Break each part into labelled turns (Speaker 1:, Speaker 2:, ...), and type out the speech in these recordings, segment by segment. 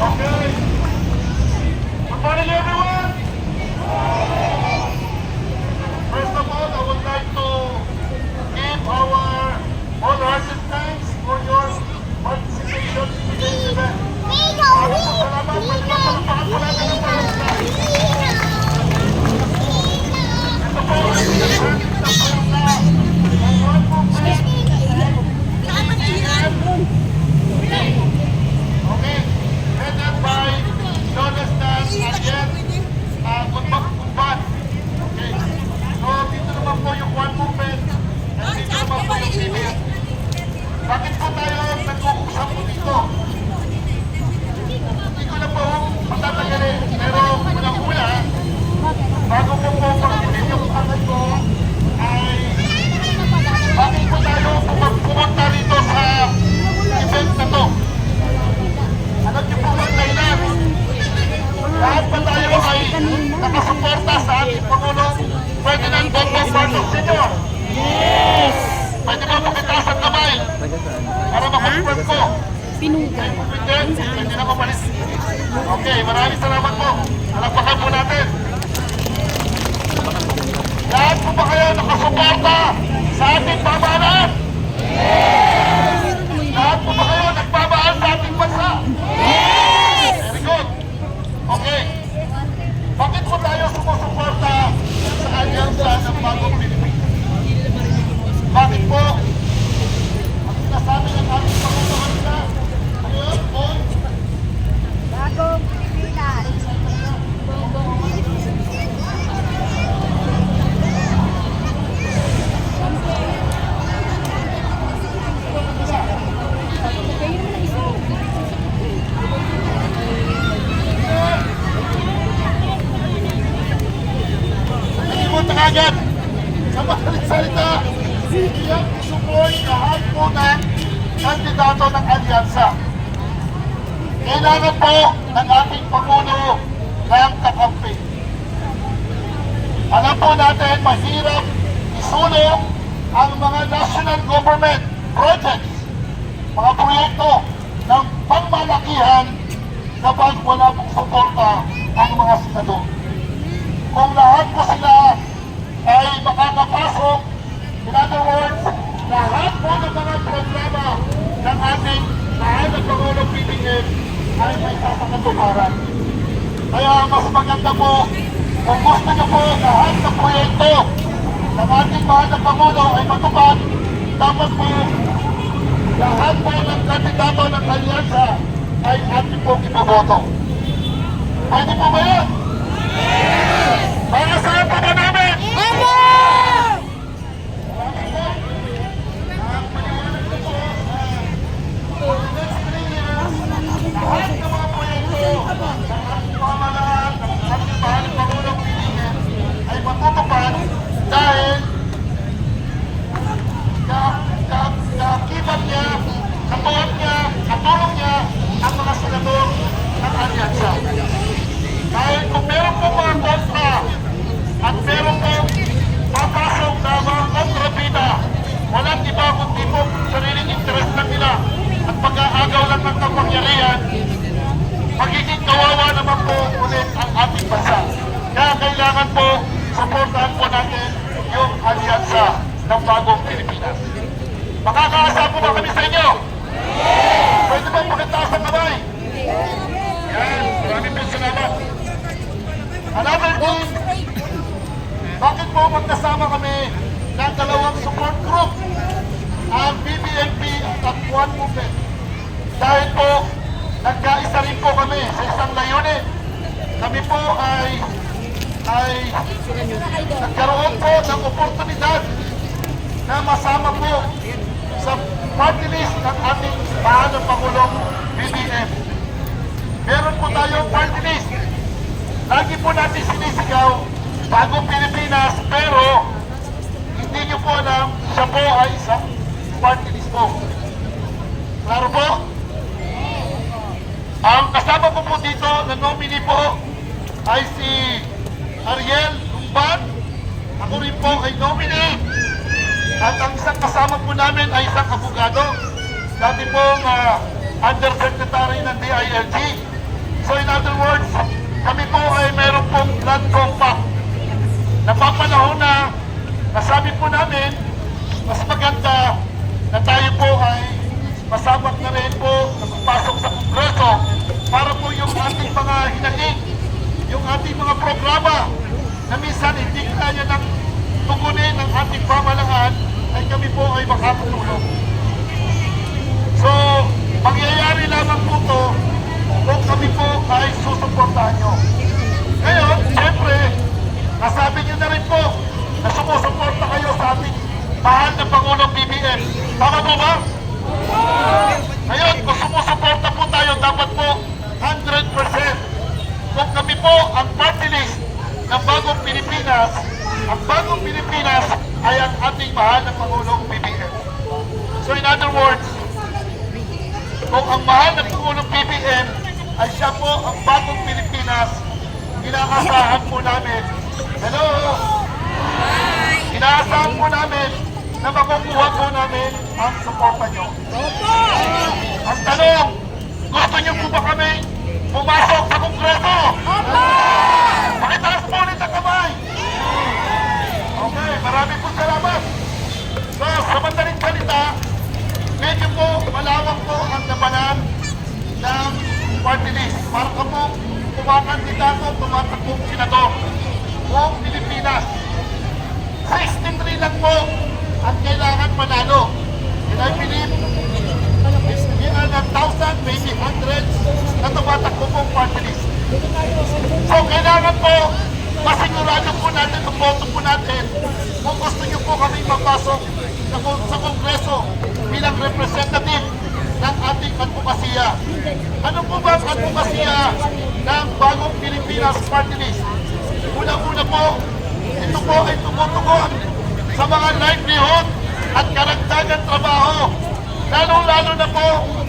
Speaker 1: Okay. Good morning, everyone. First of all, I would like to give our thanks for your participation para makonfirm ko?
Speaker 2: Pinugan.
Speaker 1: Hindi, hindi na mapalis. Okay, maraming salamat po. Alakpakan po natin. Lahat po ba kayo nakasuporta sa ating pamahalaan? Lahat po ba kayo nagmamahal sa ating bansa? Very good. Okay. Bakit po tayo sumusuporta sa alyansa ng bagong Pilipinas? Bakit po? Ang sinasabi ng ating Pangulo kanina, ngayon po,
Speaker 2: Bagong Pilipinas.
Speaker 1: Nalimutan ka agad. Sa madaling salita, iyak isupport lahat po ng kandidato ng alyansa. Kailangan po ng ating Pangulo ng kakampi. Alam po natin, mahirap isulong ang mga national government projects, mga proyekto ng pangmalakihan kapag wala pong suporta ang mga senador kung lahat po sila ay makakapasok, in other words, lahat po ng mga programa ng ating mahal na Pangulong PBM ay may sasakatuparan. Kaya mas maganda po, kung gusto niyo po lahat ng proyekto ng ating mahal na Pangulo ay matupad, dapat po lahat po ng kandidato ng alyansa ay ating po iboboto. Pwede po ba yan? Para saan pa ba?
Speaker 2: Opo!
Speaker 1: Lahat ng mga proyekto ng ating pamahalaan, ng ating mahal na Pangulong Pilipinas ay matutupad dahil ka, ka, kakibat niya, katuwag niya, katulong niya ang mga senador ng alyansa. Dahil kung meron po mga kontra at meron po papasok na mga kontrabida, walang iba kundi po sariling interest lang nila at pag-aagaw lang ng kapangyarihan, magiging kawawa naman po ulit ang ating bansa. Kaya kailangan po supportahan po natin yung alyansa ng bagong Pilipinas. Makakaasa po ba kami sa inyo? Pwede ba pakitaas ang kamay? Yan, maraming po salamat. Another thing, bakit po magkasama kami ng dalawang support group, ang BBNP at One Movement? Dahil po, nagkaisa rin po kami sa isang layunin. Kami po ay ay nagkaroon po ng oportunidad na masama po sa party list ng ating mahal na Pangulong BBM. Meron po tayong party list. Lagi po natin sinisigaw, bagong Pilipinas, pero hindi nyo po alam, siya po ay isang party list po. Klaro po? Ang kasama ko po dito na nominee po ay si Ariel Lumban. Ako rin po ay nominee. At ang isang kasama po namin ay isang abogado. Dati pong ah, undersecretary ng DILG. So in other words, kami po ay meron pong blood compact. Napapanahon na nasabi po namin, mas maganda na tayo po ay masabak na rin po na sa Kongreso para po yung ating mga hinaing, yung ating mga programa na minsan hindi kaya ng tugunin ng ating pamalangan ay kami po ay makakatulong. So, mangyayari lamang po to kung kami po ay susuportahan nyo. Ngayon, siyempre, nasabi nyo na rin po na sumusuporta kayo sa ating mahal na Pangulong BBM. Tama po ba? Ngayon, kung sumusuporta po tayo, dapat po 100%. Kung kami po ang party list ng bagong Pilipinas, ang bagong Pilipinas ay ang ating mahal na Pangulong BBM. So in other words, kung ang mahal na Pangulong BBM ay siya po ang bagong Pilipinas, inaasahan po namin, hello, inaasahan po namin na makukuha po namin ang suporta nyo. Ang tanong, gusto niyo po ba kami pumasok sa Kongreso? Pakitaas po ulit ang kamay. Okay, marami po salamat. So, sa madaling salita, medyo po malawak po ang labanan ng party list. Para ka po kumakandidato, tumatakbong senador buong Pilipinas. 63 lang po ang kailangan manalo. And I believe are a thousand, maybe hundreds na tumatakbo pong list. So kailangan po, masigurado po natin ang boto po natin kung gusto niyo po kami mapasok sa, sa Kongreso bilang representative ng ating advokasya. Ano po ba ang advokasya ng bagong Pilipinas Party List? Una-una po, ito po ay tumutugon sa mga livelihood at karagdagan trabaho. Lalo-lalo na po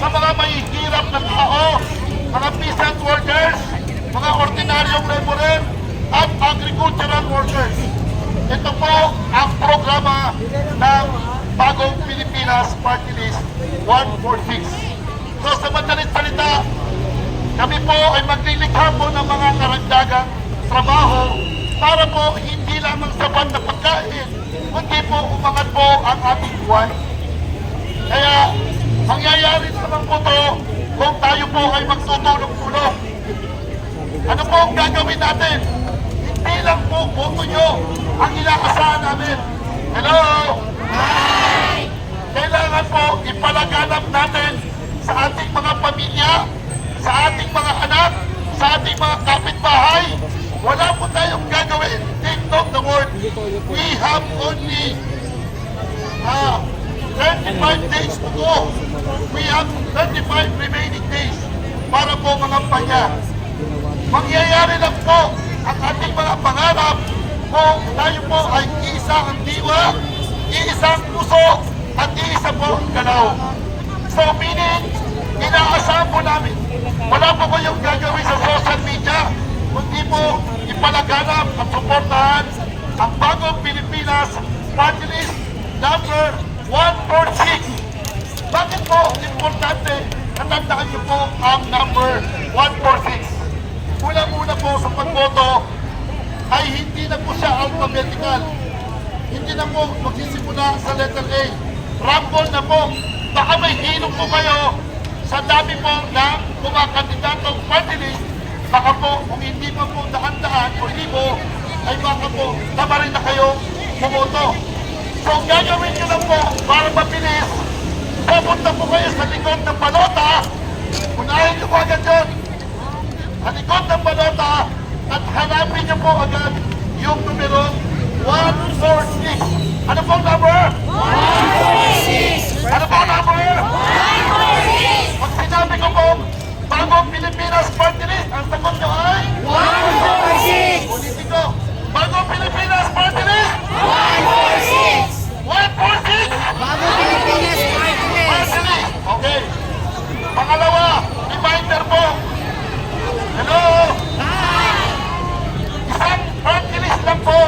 Speaker 1: sa mga mahihirap na tao, mga peasant workers, mga ordinaryong laborer, at agricultural workers. Ito po ang programa ng Bagong Pilipinas Party List 146. So sa madaling salita, kami po ay maglilikha po ng mga karagdagang trabaho para po hindi lamang sapat na pagkain, kundi po umangat po ang ating buhay. Kaya mangyayari naman po to kung tayo po ay magtutulong-tulong. Ano po ang gagawin natin? Hindi lang po boto nyo ang inaasahan namin. Hello? Kailangan po ipalaganap natin sa ating mga pamilya, sa ating mga anak, sa ating mga kapitbahay. Wala po tayong gagawin. Take note the word. We have only ah, 35 days to go. We have 35 remaining days para po mga panya. Mangyayari lang po ang ating mga pangarap kung tayo po ay iisa ang diwa, iisa ang puso, at iisa po ang galaw. So meaning, inaasahan po namin, wala po kayong gagawin sa social media, kundi po ipalaganap at suportahan ang bagong Pilipinas Party List number 146. Bakit po importante natandaan niyo po ang number 146? Unang-una po sa pagboto ay hindi na po siya alphabetical. Hindi na po magsisimula sa letter A. Rumble na po. Baka may hinong po kayo sa dami po ng mga kandidatong party list. Baka po kung hindi pa po daan-daan o libo, ay baka po tama rin na kayo bumoto. So gagawin nyo lang po para mabilis, pupunta po kayo sa likod ng balota. Unahin nyo po agad yun sa likod ng balota at hanapin niyo po agad yung numero 146. Ano pong number? 146! Ano pong number? 146! Pag sinabi ko po, bagong Pilipinas Party List, ang sagot nyo ay? 146! Ulitin ko, bagong Pilipinas Party List? 146! 146!
Speaker 2: Bagong Pilipinas Party List.
Speaker 1: Party List! Okay. Pangalawa, reminder po, Hello? Isang party list lang po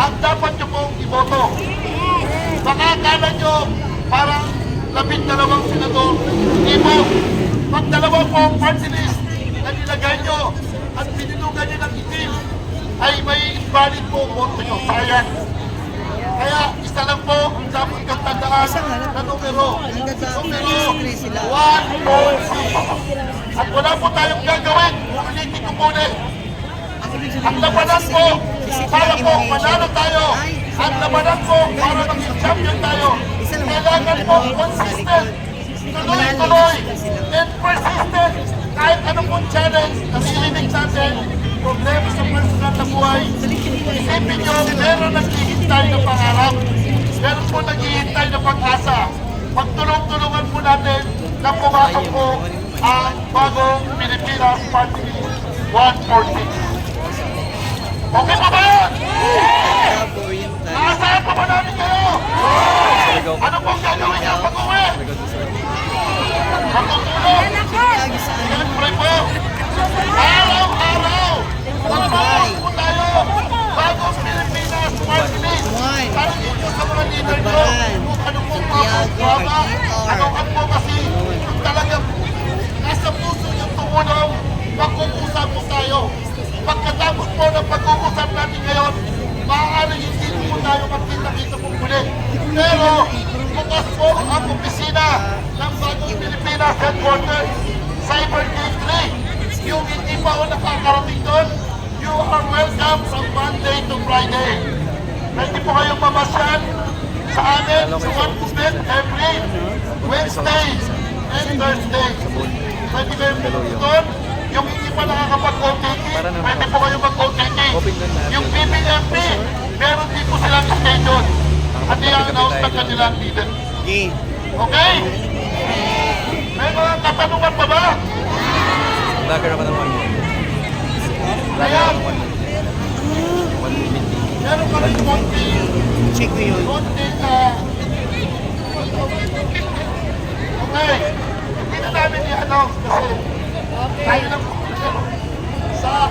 Speaker 1: ang dapat nyo pong iboto. Baka akala nyo parang labing dalawang senador. Hindi po. Pag dalawa po ang party list na nilagay nyo at pinilugan nyo ng itim, ay may invalid po boto nyo. Sayang. Kaya isa lang po ang dapat kang tandaan na numero. Numero 146. At wala po tayong gagawin. Ulitin ko po ulit. Ang labanan po para po manalo tayo. Ang labanan po para maging champion tayo. Kailangan po consistent, tuloy-tuloy, and persistent. Kahit anong pong challenge na nililig natin, problema sa personal na buhay, isipin nyo, meron naghihintay na pangarap. Meron po naghihintay na pag-asa. Pagtulong-tulungan po natin na pumasok po ang bagong Pilipinas Party List 146. Okay pa ba yun? Naasahan pa ba namin kayo? Ano pong gagawin niya pag-uwi? Matutulog? Siyempre po, araw-araw, magpapos po tayo bago sa mga ano pong kasi talagang puso yung tumulong, mag-uusap po tayo. Pagkatapos po ng pag-uusap natin ngayon, maaari hindi po tayo magkita-kita po muli. Pero, bukas po ang opisina ng bagong Pilipinas Headquarters, Cyber Gate 3. Yung hindi pa ako nakakarating doon, you are welcome from Monday to Friday. Pwede po kayong mamasyal sa amin sa one movement every Wednesday and Thursday. Pwede kayong pumunta doon. Yung hindi pa nakakapag-OTT, pwede po kayong mag-OTT. Yung BBMP, meron din po silang schedule. At i-announce ng kanilang leader. Okay? May mga katanungan pa ba?
Speaker 3: Minute.
Speaker 1: Ayan,
Speaker 3: One minute. One minute.
Speaker 1: meron kami konti,
Speaker 2: Check ko yun.
Speaker 1: konti na... Okay, hindi na namin i-announce kasi tayo lang. Sa